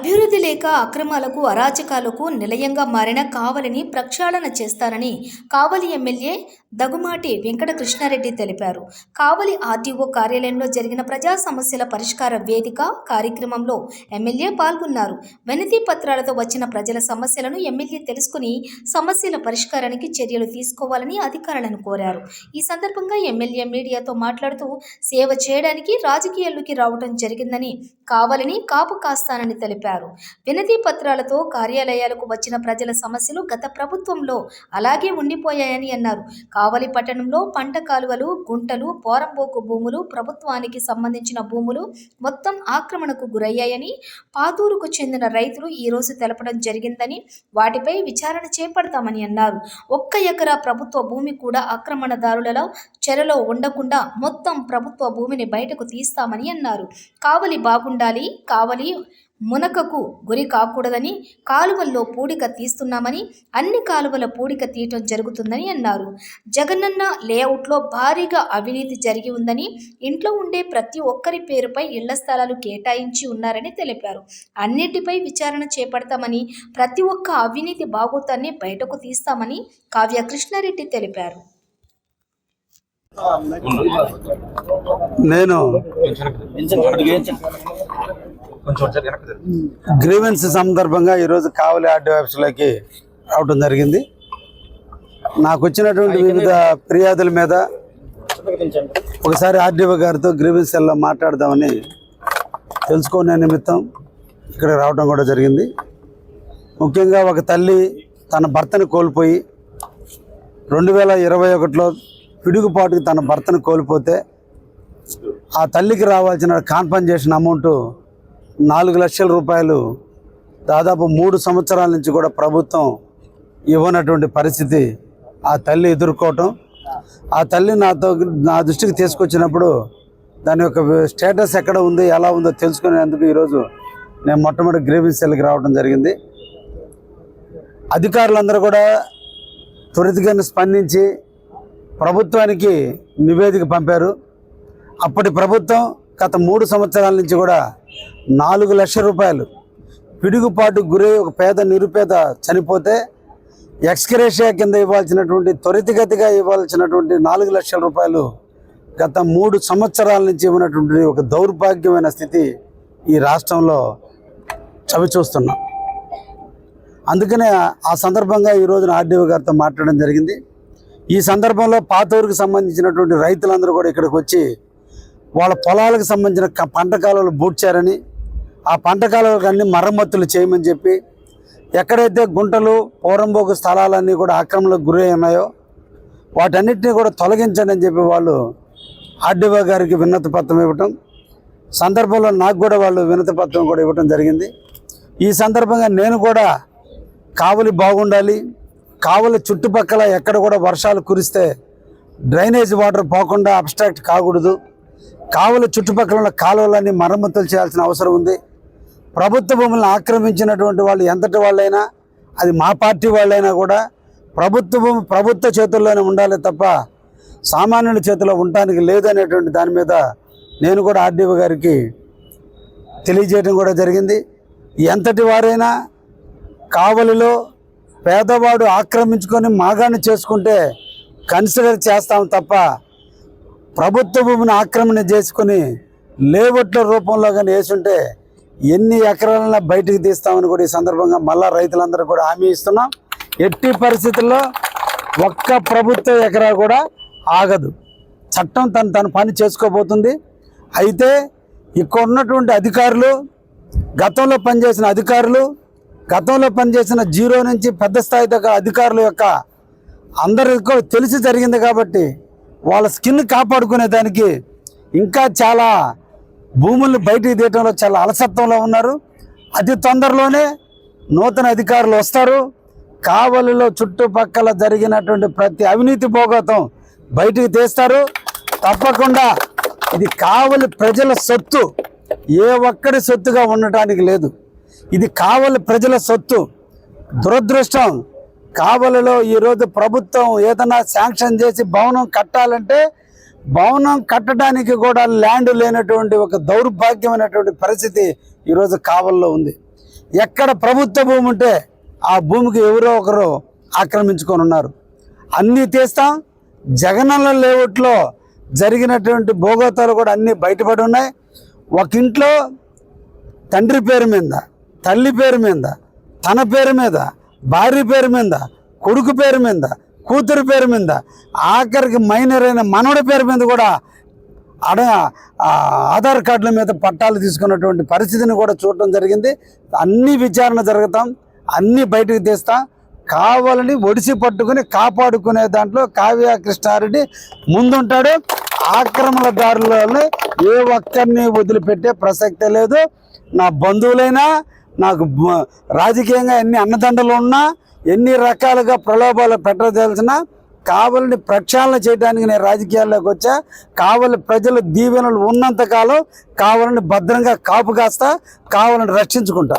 అభివృద్ధి లేక అక్రమాలకు అరాచకాలకు నిలయంగా మారిన కావలిని ప్రక్షాళన చేస్తానని కావలి ఎమ్మెల్యే దగుమాటి వెంకటకృష్ణారెడ్డి తెలిపారు. కావలి ఆర్టీఓ కార్యాలయంలో జరిగిన ప్రజా సమస్యల పరిష్కార వేదిక కార్యక్రమంలో ఎమ్మెల్యే పాల్గొన్నారు. వినతి పత్రాలతో వచ్చిన ప్రజల సమస్యలను ఎమ్మెల్యే తెలుసుకుని సమస్యల పరిష్కారానికి చర్యలు తీసుకోవాలని అధికారులను కోరారు. ఈ సందర్భంగా ఎమ్మెల్యే మీడియాతో మాట్లాడుతూ సేవ చేయడానికి రాజకీయాల్లోకి రావడం జరిగిందని కావలిని కాపు కాస్తానని తెలిపారు. వినతి పత్రాలతో కార్యాలయాలకు వచ్చిన ప్రజల సమస్యలు గత ప్రభుత్వంలో అలాగే ఉండిపోయాయని అన్నారు. కావలి పట్టణంలో పంట కాలువలు గుంటలు పోరంబోకు భూములు ప్రభుత్వానికి సంబంధించిన భూములు మొత్తం ఆక్రమణకు గురయ్యాయని పాతూరుకు చెందిన రైతులు ఈరోజు తెలపడం జరిగిందని వాటిపై విచారణ చేపడతామని అన్నారు. ఒక్క ఎకరా ప్రభుత్వ భూమి కూడా ఆక్రమణదారులలో చెరలో ఉండకుండా మొత్తం ప్రభుత్వ భూమిని బయటకు తీస్తామని అన్నారు. కావలి బాగుండాలి కావలి మునకకు గురి కాకూడదని కాలువల్లో పూడిక తీస్తున్నామని అన్ని కాలువల పూడిక తీయటం జరుగుతుందని అన్నారు. జగనన్న లేఅవుట్లో భారీగా అవినీతి జరిగి ఉందని ఇంట్లో ఉండే ప్రతి ఒక్కరి పేరుపై ఇళ్ళ స్థలాలు కేటాయించి ఉన్నారని తెలిపారు. అన్నిటిపై విచారణ చేపడతామని ప్రతి ఒక్క అవినీతి బాగోతాన్ని బయటకు తీస్తామని కావ్య కృష్ణారెడ్డి తెలిపారు నేను గ్రీవెన్స్ సందర్భంగా ఈరోజు కావలి ఆర్డీ ఆఫీసులోకి రావడం జరిగింది. నాకు వచ్చినటువంటి వివిధ ఫిర్యాదుల మీద ఒకసారి ఆర్డీఓ గారితో గ్రీవెన్స్ సెల్లో మాట్లాడదామని తెలుసుకునే నిమిత్తం ఇక్కడ రావడం కూడా జరిగింది. ముఖ్యంగా ఒక తల్లి తన భర్తను కోల్పోయి రెండు వేల ఇరవై ఒకటిలో పిడుగుపాటుకి తన భర్తను కోల్పోతే ఆ తల్లికి రావాల్సిన కాన్పన్సేషన్ అమౌంట్ నాలుగు లక్షల రూపాయలు దాదాపు మూడు సంవత్సరాల నుంచి కూడా ప్రభుత్వం ఇవ్వనటువంటి పరిస్థితి ఆ తల్లి ఎదుర్కోవటం. ఆ తల్లి నాతో నా దృష్టికి తీసుకొచ్చినప్పుడు దాని యొక్క స్టేటస్ ఎక్కడ ఉంది ఎలా ఉందో తెలుసుకునేందుకు ఈరోజు నేను మొట్టమొదటి గ్రేవింగ్ సెల్కి రావడం జరిగింది. అధికారులందరూ కూడా త్వరితగానే స్పందించి ప్రభుత్వానికి నివేదిక పంపారు. అప్పటి ప్రభుత్వం గత మూడు సంవత్సరాల నుంచి కూడా నాలుగు లక్షల రూపాయలు. పిడుగుపాటు గురై ఒక పేద నిరుపేద చనిపోతే ఎక్స్క్రేషియా కింద ఇవ్వాల్సినటువంటి త్వరితగతిగా ఇవ్వాల్సినటువంటి నాలుగు లక్షల రూపాయలు గత మూడు సంవత్సరాల నుంచి ఉన్నటువంటి ఒక దౌర్భాగ్యమైన స్థితి ఈ రాష్ట్రంలో చవిచూస్తున్నాం. అందుకనే ఆ సందర్భంగా ఈరోజున ఆర్డీఓ గారితో మాట్లాడడం జరిగింది. ఈ సందర్భంలో పాతూరుకు సంబంధించినటువంటి రైతులందరూ కూడా ఇక్కడికి వచ్చి వాళ్ళ పొలాలకు సంబంధించిన పంట కాలువలు బూడ్చారని ఆ పంట కాలువలన్నీ అన్ని మరమ్మతులు చేయమని చెప్పి ఎక్కడైతే గుంటలు పోరంబోకు స్థలాలన్నీ కూడా ఆక్రమణకు గురై ఉన్నాయో వాటన్నిటిని కూడా తొలగించండి అని చెప్పి వాళ్ళు ఆర్డీఓ గారికి వినతి పత్రం ఇవ్వటం సందర్భంలో నాకు కూడా వాళ్ళు వినతి పత్రం కూడా ఇవ్వటం జరిగింది. ఈ సందర్భంగా నేను కూడా కావలి బాగుండాలి కావలి చుట్టుపక్కల ఎక్కడ కూడా వర్షాలు కురిస్తే డ్రైనేజ్ వాటర్ పోకుండా అబ్స్ట్రాక్ట్ కాకూడదు. కావలి చుట్టుపక్కల ఉన్న కాలువలన్నీ మరమ్మతులు చేయాల్సిన అవసరం ఉంది. ప్రభుత్వ భూములను ఆక్రమించినటువంటి వాళ్ళు ఎంతటి వాళ్ళైనా అది మా పార్టీ వాళ్ళైనా కూడా ప్రభుత్వ భూమి ప్రభుత్వ చేతుల్లోనే ఉండాలి తప్ప సామాన్యుల చేతిలో ఉండటానికి లేదనేటువంటి దాని మీద నేను కూడా ఆర్డీఓ గారికి తెలియజేయడం కూడా జరిగింది. ఎంతటి వారైనా కావలిలో పేదవాడు ఆక్రమించుకొని మాగాన్ని చేసుకుంటే కన్సిడర్ చేస్తాం తప్ప ప్రభుత్వ భూమిని ఆక్రమణ చేసుకొని లేవట్ల రూపంలో కానీ వేసుంటే ఎన్ని ఎకరాలైనా బయటకు తీస్తామని కూడా ఈ సందర్భంగా మళ్ళా రైతులందరూ కూడా హామీ ఇస్తున్నాం. ఎట్టి పరిస్థితుల్లో ఒక్క ప్రభుత్వ ఎకరా కూడా ఆగదు. చట్టం తను తన పని చేసుకోబోతుంది. అయితే ఇక్కడ ఉన్నటువంటి అధికారులు గతంలో పనిచేసిన అధికారులు గతంలో పనిచేసిన జీరో నుంచి పెద్ద స్థాయి దగ్గర అధికారుల యొక్క అందరికీ తెలిసి జరిగింది కాబట్టి వాళ్ళ స్కిన్ కాపాడుకునే దానికి ఇంకా చాలా భూములను బయటికి తీయటంలో చాలా అలసత్వంలో ఉన్నారు. అతి తొందరలోనే నూతన అధికారులు వస్తారు. కావలిలో చుట్టుపక్కల జరిగినటువంటి ప్రతి అవినీతి భోగతం బయటికి తీస్తారు. తప్పకుండా ఇది కావలి ప్రజల సొత్తు. ఏ ఒక్కడి సొత్తుగా ఉండటానికి లేదు. ఇది కావలి ప్రజల సొత్తు. దురదృష్టం. కావలిలో ఈరోజు ప్రభుత్వం ఏదైనా శాంక్షన్ చేసి భవనం కట్టాలంటే భవనం కట్టడానికి కూడా ల్యాండ్ లేనటువంటి ఒక దౌర్భాగ్యమైనటువంటి పరిస్థితి ఈరోజు కావల్లో ఉంది. ఎక్కడ ప్రభుత్వ భూమి ఉంటే ఆ భూమికి ఎవరో ఒకరు ఆక్రమించుకొని ఉన్నారు అన్నీ తీస్తాం. జగనన్న లేఅవుట్లో జరిగినటువంటి భోగోతాలు కూడా అన్నీ బయటపడి ఉన్నాయి. ఒక ఇంట్లో తండ్రి పేరు మీద తల్లి పేరు మీద తన పేరు మీద భార్య పేరు మీద కొడుకు పేరు మీద కూతురు పేరు మీద ఆఖరికి మైనర్ అయిన మనవడి పేరు మీద కూడా అడ ఆధార్ కార్డుల మీద పట్టాలు తీసుకున్నటువంటి పరిస్థితిని కూడా చూడటం జరిగింది. అన్ని విచారణ జరుగుతాం అన్నీ బయటకు తీస్తాం. కావాలని ఒడిసి పట్టుకుని కాపాడుకునే దాంట్లో కావ్య కృష్ణారెడ్డి ముందుంటాడు. ఆక్రమణదారులలో ఏ ఒక్కరిని వదిలిపెట్టే ప్రసక్తే లేదు. నా బంధువులైనా నాకు రాజకీయంగా ఎన్ని అన్నదండలు ఉన్నా ఎన్ని రకాలుగా ప్రలోభాలు పెట్టదలిసినా కావలిని ప్రక్షాళన చేయడానికి నేను రాజకీయాల్లోకి వచ్చా కావలి ప్రజలు దీవెనలు ఉన్నంతకాలం కావాలని భద్రంగా కాపు కాస్తా కావాలని రక్షించుకుంటా.